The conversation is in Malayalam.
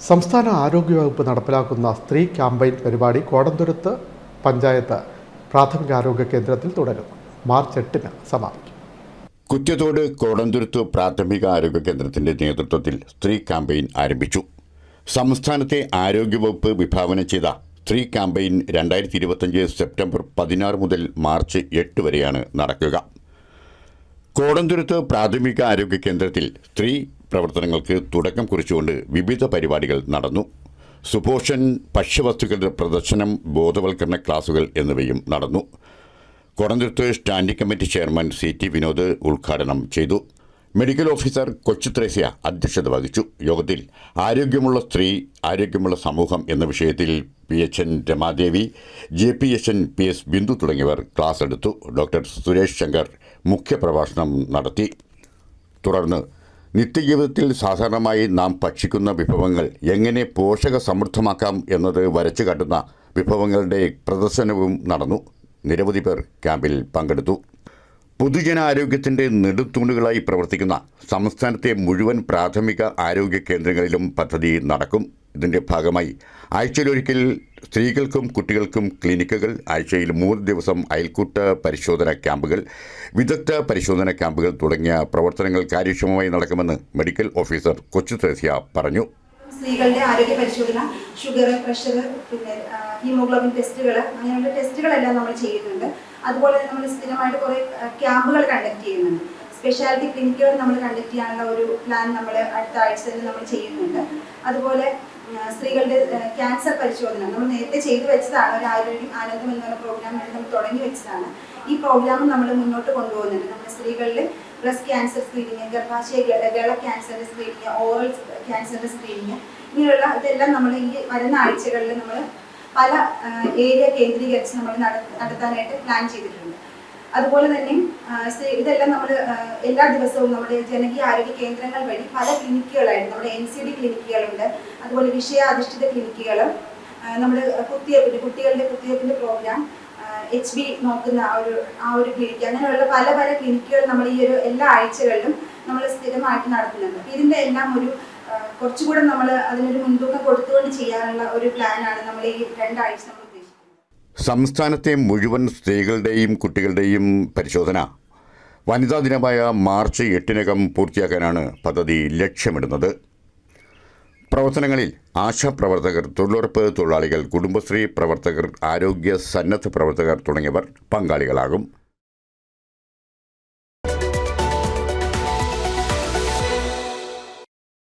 സംസ്ഥാന ആരോഗ്യവകുപ്പ് നടപ്പിലാക്കുന്ന സ്ത്രീ ക്യാമ്പയിൻ പരിപാടി കോടന്തുരുത്ത് പഞ്ചായത്ത് പ്രാഥമികാരോഗ്യ കേന്ദ്രത്തിൽ തുടരുന്നു. മാർച്ച് എട്ടിന് സമാപിക്കും. കുറ്റത്തോട് കോടന്തുരുത്ത് പ്രാഥമിക ആരോഗ്യ കേന്ദ്രത്തിന്റെ നേതൃത്വത്തിൽ സ്ത്രീ ക്യാമ്പയിൻ ആരംഭിച്ചു. സംസ്ഥാനത്തെ ആരോഗ്യവകുപ്പ് വിഭാവനം ചെയ്ത സ്ത്രീ ക്യാമ്പയിൻ രണ്ടായിരത്തി ഇരുപത്തഞ്ച് സെപ്റ്റംബർ പതിനാറ് മുതൽ മാർച്ച് എട്ട് വരെയാണ് നടക്കുക. കോടന്തുരുത്ത് പ്രാഥമിക ആരോഗ്യ കേന്ദ്രത്തിൽ സ്ത്രീ പ്രവർത്തനങ്ങൾക്ക് തുടക്കം കുറിച്ചുകൊണ്ട് വിവിധ പരിപാടികൾ നടന്നു. സുപോഷൻ ഭക്ഷ്യവസ്തുക്കളുടെ പ്രദർശനം ബോധവൽക്കരണ ക്ലാസുകൾ എന്നിവയും നടന്നു. Kodanthuruthu standing committee chairman C T Vinod ഉദ്ഘാടനം ചെയ്തു. മെഡിക്കൽ ഓഫീസർ കൊച്ചു ത്രേസ്യ അധ്യക്ഷത വഹിച്ചു. യോഗത്തിൽ ആരോഗ്യമുള്ള സ്ത്രീ ആരോഗ്യമുള്ള സമൂഹം എന്ന വിഷയത്തിൽ P H N Ramadevi J P H N P S Bindu തുടങ്ങിയവർ ക്ലാസ് എടുത്തു. ഡോക്ടർ സുരേഷ് ശങ്കർ മുഖ്യപ്രഭാഷണം നടത്തി. തുടർന്ന് നിത്യജീവിതത്തിൽ സാധാരണമായി നാം ഭക്ഷിക്കുന്ന വിഭവങ്ങൾ എങ്ങനെ പോഷക സമൃദ്ധമാക്കാം എന്നത് വരച്ചു കാട്ടുന്ന വിഭവങ്ങളുടെ പ്രദർശനവും നടന്നു. നിരവധി പേർ ക്യാമ്പിൽ പങ്കെടുത്തു. പൊതുജനാരോഗ്യത്തിന്റെ നെടുത്തൂണുകളായി പ്രവർത്തിക്കുന്ന സംസ്ഥാനത്തെ മുഴുവൻ പ്രാഥമിക ആരോഗ്യ കേന്ദ്രങ്ങളിലും പദ്ധതി നടക്കും. ഇതിന്റെ ഭാഗമായി. ആഴ്ചയിലൊരിക്കൽ സ്ത്രീകൾക്കും കുട്ടികൾക്കും ക്ലിനിക്കുകൾ ആഴ്ചയിൽ മൂന്ന് ദിവസം അയൽക്കൂട്ട പരിശോധന ക്യാമ്പുകൾ വിദഗ്ധ പരിശോധന ക്യാമ്പുകൾ തുടങ്ങിയ പ്രവർത്തനങ്ങൾ കാര്യക്ഷമമായി നടക്കുമെന്ന് മെഡിക്കൽ ഓഫീസർ കൊച്ചു ത്രേസ്യ പറഞ്ഞു. സ്ത്രീകളുടെ ആരോഗ്യ പരിശോധന ഷുഗർ പ്രഷർ പിന്നെ ഹീമോഗ്ലോബിൻ ടെസ്റ്റുകൾ അങ്ങനെയുള്ള ടെസ്റ്റുകളെല്ലാം നമ്മൾ ചെയ്യുന്നുണ്ട് അതുപോലെ തന്നെ നമ്മൾ സ്ഥിരമായിട്ട് കുറേ ക്യാമ്പുകൾ കണ്ടക്ട് ചെയ്യുന്നുണ്ട്. സ്പെഷ്യാലിറ്റി ക്ലിനിക്കുകൾ നമ്മൾ കണ്ടക്ട് ചെയ്യാനുള്ള ഒരു പ്ലാൻ നമ്മൾ അടുത്ത ആഴ്ച തന്നെ നമ്മൾ ചെയ്യുന്നുണ്ട്. അതുപോലെ സ്ത്രീകളുടെ ക്യാൻസർ പരിശോധന. നമ്മൾ നേരത്തെ ചെയ്തു വെച്ചതാണ്. ഒരു ആരോഗ്യം ആനന്ദം എന്നുള്ള പ്രോഗ്രാം നമ്മൾ തുടങ്ങി വെച്ചതാണ്. ഈ പ്രോഗ്രാം നമ്മൾ മുന്നോട്ട് കൊണ്ടുപോകുന്നുണ്ട്. നമ്മുടെ സ്ത്രീകളിൽ ബ്രസ്റ്റ് ക്യാൻസർ സ്ക്രീനിങ് ഗർഭാശയ ഗള ക്യാൻസറിന്റെ സ്ക്രീനിങ് ഓറൽ ക്യാൻസറിന്റെ സ്ക്രീനിങ് ഇങ്ങനെയുള്ള ഇതെല്ലാം നമ്മൾ ഈ വരുന്ന ആഴ്ചകളിൽ നമ്മൾ പല ഏരിയ കേന്ദ്രീകരിച്ച് നമ്മൾ നടത്താനായിട്ട് പ്ലാൻ ചെയ്തിട്ടുണ്ട്. അതുപോലെ തന്നെ ഇതെല്ലാം നമ്മൾ എല്ലാ ദിവസവും നമ്മുടെ ജനകീയ ആരോഗ്യ കേന്ദ്രങ്ങൾ വഴി പല ക്ലിനിക്കുകളായിട്ട് നമ്മുടെ എൻ സി ഡി ക്ലിനിക്കുകളുണ്ട്. അതുപോലെ വിഷയാധിഷ്ഠിത ക്ലിനിക്കുകൾ നമ്മുടെ കുത്തിവയ്പ്പിന്റെ കുട്ടികളുടെ കുത്തിവയ്പ്പിന്റെ പ്രോഗ്രാം എച്ച് ബി നോക്കുന്ന ആ ഒരു ആ ഒരു ക്ലിനിക്ക് അങ്ങനെയുള്ള പല പല ക്ലിനിക്കുകൾ നമ്മൾ ഈ ഒരു എല്ലാ ആഴ്ചകളിലും നമ്മൾ സ്ഥിരമായിട്ട് നടത്തുന്നുണ്ട്. ഇതിന്റെ എല്ലാം ഒരു കുറച്ചുകൂടെ നമ്മൾ അതിനൊരു മുൻതൂക്കം കൊടുത്തുകൊണ്ട് ചെയ്യാനുള്ള ഒരു പ്ലാനാണ് നമ്മൾ ഈ രണ്ടാഴ്ച നമ്മൾ സംസ്ഥാനത്തെ മുഴുവൻ സ്ത്രീകളുടെയും കുട്ടികളുടെയും പരിശോധന. വനിതാ ദിനമായ മാർച്ച് എട്ടിനകം പൂർത്തിയാക്കാനാണ് പദ്ധതി ലക്ഷ്യമിടുന്നത്. പ്രവർത്തനങ്ങളിൽ ആശാപ്രവർത്തകർ തൊഴിലുറപ്പ് തൊഴിലാളികൾ കുടുംബശ്രീ പ്രവർത്തകർ ആരോഗ്യ സന്നദ്ധ പ്രവർത്തകർ തുടങ്ങിയവർ പങ്കാളികളാകും.